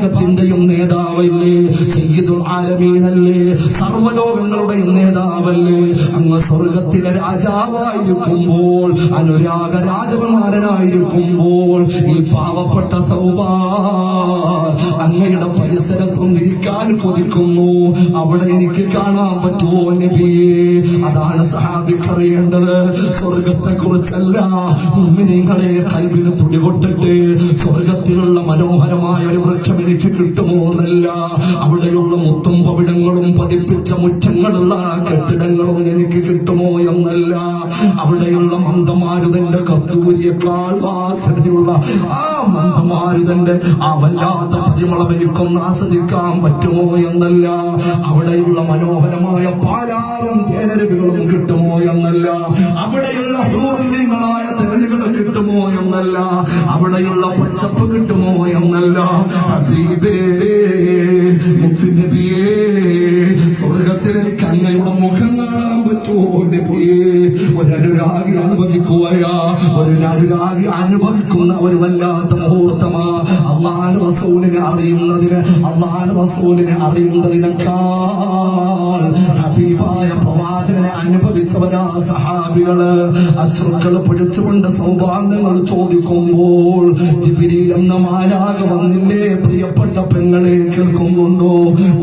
വിഭാഗത്തിന്റെയും നേതാവല്ലേ? സയ്യിദുൽ ആലമീനല്ലേ? സർവലോകങ്ങളുടെയും നേതാവല്ലേ? അങ്ങ് സ്വർഗത്തിലെ രാജാവായിരിക്കുമ്പോൾ അനുരാഗ രാജകുമാരനായിരിക്കുമ്പോൾ ഈ പാവപ്പെട്ട സൗഭാ അങ്ങയുടെ പരിസരത്തൊന്നിരിക്കാൻ കൊതിക്കുന്നു. അവിടെ എനിക്ക് കാണാൻ പറ്റുമോ നബിയേ അതാണ് പറയേണ്ടത് സ്വർഗത്തെ കുറിച്ചല്ല നിങ്ങളെ കൽവിന് തുടികൊട്ടിട്ട് സ്വർഗത്തിലുള്ള മനോഹരമായ ഒരു വൃക്ഷം എനിക്ക് കിട്ടുമോ എന്നല്ല. അവിടെയുള്ള മുത്തും പവിടങ്ങളും പതിപ്പിച്ച മുറ്റങ്ങളുള്ള കെട്ടിടങ്ങളും എനിക്ക് കിട്ടുമോ എന്നല്ല. അവിടെയുള്ള മന്ദമാരുതന്റെ കസ്തൂരിയേക്കാൾ വാസനയുള്ള ആ മന്ദമാരുതന്റെ ആ വല്ലാത്ത പരിമളം എനിക്കൊന്ന് ആസ്വദിക്കാൻ പറ്റുമോ എന്നല്ല. അവിടെയുള്ള മനോഹരമായ പാലാറും തേനരുകളും കിട്ടുമോ എന്നല്ല. അവിടെയുള്ള ഹൂർലിങ്ങളായ തെരഞ്ഞുകൾ കിട്ടുമോ എന്നല്ല. അവിടെയുള്ള പച്ചപ്പ് കിട്ടുമോ എന്നല്ല. ഹബീബേ സ്വർഗത്തിലേക്ക് അങ്ങയുടെ മുഖം കാണാൻ പറ്റുമോ ഒരനുരാഗി ഒരു അനുരാഗി അനുഭവിക്കുന്ന ഒരു വല്ലാത്ത മുഹൂർത്തമാ. അള്ളാഹ് റസൂലിനെ അറിയുന്നതിന് അള്ളാഹ് റസൂലിനെ അറിയുന്നതിനേക്കാൾ ഹബീബായ പ്രവാചകനെ അനുഭവിച്ചവരാ സഹാബികൾ. അശ്രുക്കൾ പിടിച്ചുകൊണ്ട് സൗഭാഗ്യങ്ങൾ ചോദിക്കുമ്പോൾ ജിബിരിയിൽ എന്ന വന്നില്ലേ? പ്രിയപ്പെട്ട പെങ്ങളെ കേൾക്കുന്നുണ്ടോ?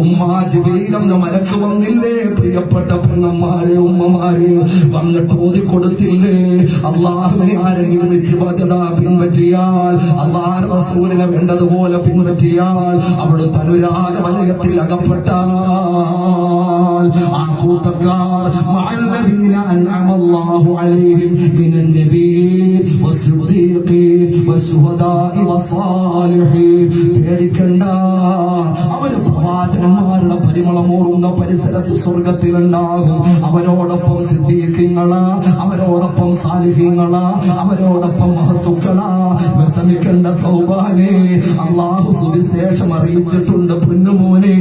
ഉമ്മ ജിബിരിയിൽ എന്ന മലക്ക് വന്നില്ലേ? പ്രിയപ്പെട്ട പെങ്ങന്മാരെ ഉമ്മമാരെ വന്നിട്ട് ഓതി കൊടുത്തില്ലേ അള്ളാഹുവിനെ ആരെങ്കിലും നിത്യബാധ്യത പിൻപറ്റിയാൽ അള്ളാഹ് റസൂലിനെ വേണ്ടതുപോലെ പിൻപറ്റിയാൽ അവിടുത്തെ അനുരാഗ വലയത്തിൽ അകപ്പെട്ടാൽ ആ കൂട്ടക്കാർ മഅല്ലദീന الله عليهم من النبيين والصديقين والشهداء والصالحين. പേടിക്കണ്ട. അവർ പ്രവാചകന്മാരുടെ പരിമളമൂറുന്ന പരിസരത്ത് സ്വർഗത്തിലുണ്ടാകും അവരോടൊപ്പം സിദ്ദീഖിങ്ങൾ അവരോടൊപ്പം സാലിഹ്യങ്ങൾ അവരോടൊപ്പം മഹത്തുക്കള. വിഷമിക്കേണ്ട സൗഭാഗ്യ. അള്ളാഹു സുവിശേഷം അറിയിച്ചിട്ടുണ്ട് പൊന്നുമോനെ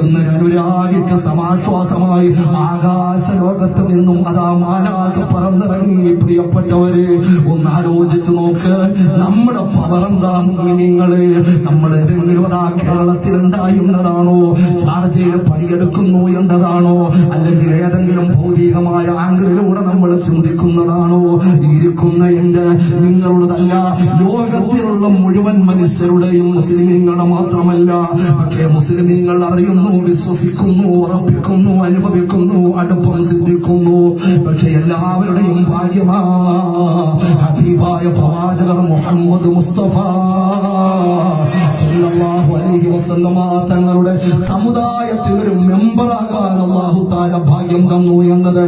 എന്നൊരു അനുരാഗിക്ക് സമാശ്വാസമായി ആകാശ ലോകത്ത് നിന്നും അതാ മാനാക്ക് പറന്നിറങ്ങി. പ്രിയപ്പെട്ടവരെ ഒന്ന് ആലോചിച്ചു നോക്ക് നമ്മുടെ പവറെന്താ നിങ്ങൾ നമ്മൾ ഏതെങ്കിലും അതാ കേരളത്തിൽ ഉണ്ടായിരുന്നതാണോ? ഷാർജയിൽ പണിയെടുക്കുന്നു എന്നതാണോ? അല്ലെങ്കിൽ ഏതെങ്കിലും ഭൗതികമായ ആംഗിളിലൂടെ നമ്മൾ ചിന്തിക്കുന്നതാണോ മുഴുവൻ മനുഷ്യരുടെയും മുസ്ലിമീങ്ങളുടെ മാത്രമല്ല പക്ഷേ മുസ്ലിമീങ്ങൾ അറിയുന്നു വിശ്വസിക്കുന്നു ഉറപ്പിക്കുന്നു അനുഭവിക്കുന്നു അടുപ്പം സിദ്ധിക്കുന്നു. പക്ഷെ എല്ലാവരുടെയും ഭാഗ്യമാ ഹബീബായ പ്രവാചകർ മുഹമ്മദ് മുസ്തഫ തങ്ങളുടെ സമുദായത്തിൽ ഒരു മെമ്പറാകാൻ അള്ളാഹു താര ഭാഗ്യം തന്നു എന്നത്